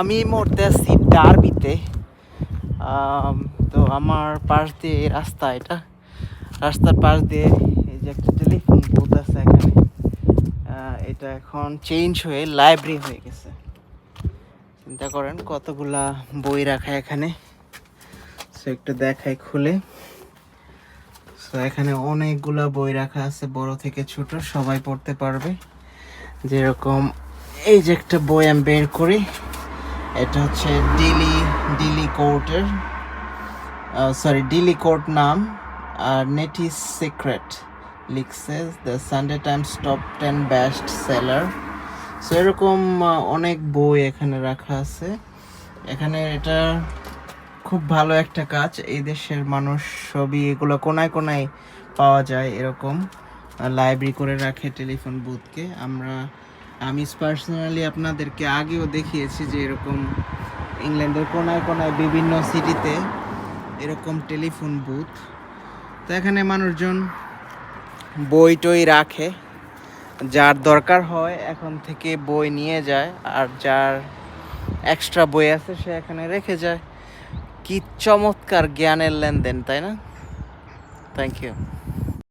আমি এই মুহূর্তে আছি ডারবিতে। তো আমার পাশ দিয়ে রাস্তা এটা। রাস্তার পাশ দিয়ে এই যে একটা টেলিফোন বুথ আছে এখানে। এটা এখন চেঞ্জ হয়ে লাইব্রেরি হয়ে গেছে। চিন্তা করেন কতগুলা বই রাখা এখানে। সো একটু দেখাই খুলে। সো এখানে অনেকগুলা বই রাখা আছে, বড় থেকে ছোট, সবাই পড়তে পারবে। যেরকম এই যে একটা বই আমি বের করি। এটা হচ্ছে ডিলি ডিলি কোর্টের সরি ডিলি কোর্ট নাম, আর নেটিস সিক্রেট লিখছে the Sunday Times top ten best seller. So এরকম অনেক বই এখানে রাখা আছে। এখানে এটা খুব ভালো একটা কাজ। এই দেশের মানুষ সবই এগুলো কোনায় কোনায় পাওয়া যায় এরকম। লাইব্রেরি করে রাখে টেলিফোন বুথকে আমরা আমি পার্সোনালি আপনাদেরকে আগেও দেখিয়েছি যে এরকম ইংল্যান্ডের কোনায় কোনায় বিভিন্ন সিটিতে এরকম টেলিফোন বুথ তো এখানে মানুষজন বই টই রাখে। যার দরকার হয় এখন থেকে বই নিয়ে যায়, আর যার এক্সট্রা বই আছে সে এখানে রেখে যায়। কি চমৎকার জ্ঞানের লেনদেন, তাই না? Thank you